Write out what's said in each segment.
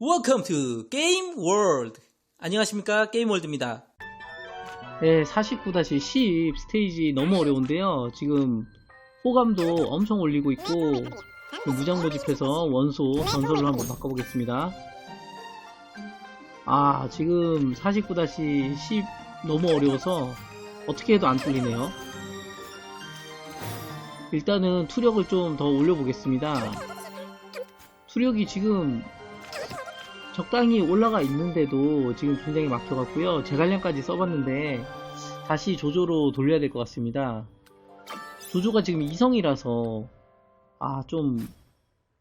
Welcome to Game World. 안녕하십니까 게임 월드입니다. 네, 49-10 스테이지 너무 어려운데요. 지금 호감도 엄청 올리고 있고 그 무장 모집해서 원소 전설로 한번 바꿔보겠습니다. 아, 지금 49-10 너무 어려워서 어떻게 해도 안 뚫리네요. 일단은 투력을 좀 더 올려보겠습니다. 투력이 지금 적당히 올라가 있는데도 지금 굉장히 막혀갖고요. 제갈량까지 써봤는데 다시 조조로 돌려야 될 것 같습니다. 조조가 지금 이성이라서 아 좀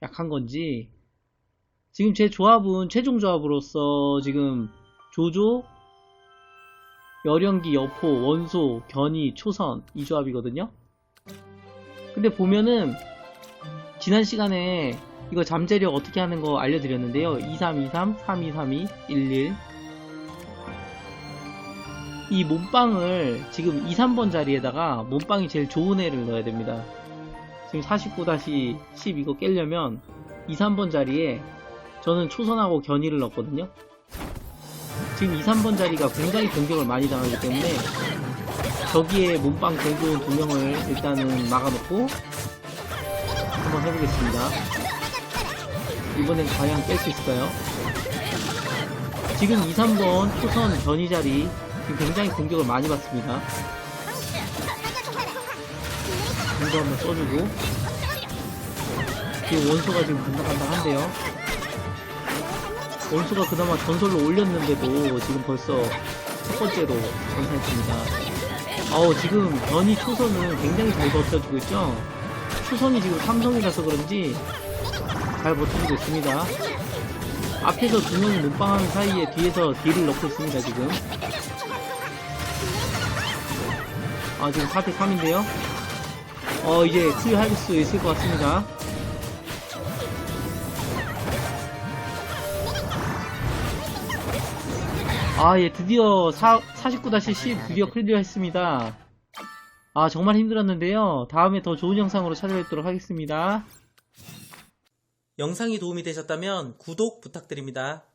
약한 건지 지금 제 조합은 최종 조합으로서 지금 조조 열연기 여포 원소 견이 초선 이 조합이거든요. 근데 보면은 지난 시간에 이거 잠재력 어떻게 하는 거 알려드렸는데요. 2323, 3232, 11. 이 몸빵을 지금 2, 3번 자리에다가 몸빵이 제일 좋은 애를 넣어야 됩니다. 지금 49-10 이거 깨려면 2, 3번 자리에 저는 초선하고 견이를 넣었거든요. 지금 2, 3번 자리가 굉장히 공격을 많이 당하기 때문에 저기에 몸빵 좋은 두 명을 일단은 막아놓고 한번 해보겠습니다. 이번엔 과연 깰 수 있을까요? 지금 2, 3번 초선 변이 자리 지금 굉장히 공격을 많이 받습니다. 공도 한번 써주고 지금 원소가 지금 간당간당한데요. 원소가 그나마 전설로 올렸는데도 지금 벌써 첫 번째로 전사했습니다. 아우 지금 변이 초선은 굉장히 잘 버텨주고 있죠? 초선이 지금 삼성이라서 그런지 잘 버티고 있습니다. 앞에서 두 명이 몸빵하는 사이에 뒤에서 딜을 넣고 있습니다, 지금. 아, 지금 4대 3인데요. 어, 이제 수유할 수 있을 것 같습니다. 아, 예, 드디어 4, 49-10 드디어 클리어 했습니다. 아, 정말 힘들었는데요. 다음에 더 좋은 영상으로 찾아뵙도록 하겠습니다. 영상이 도움이 되셨다면 구독 부탁드립니다.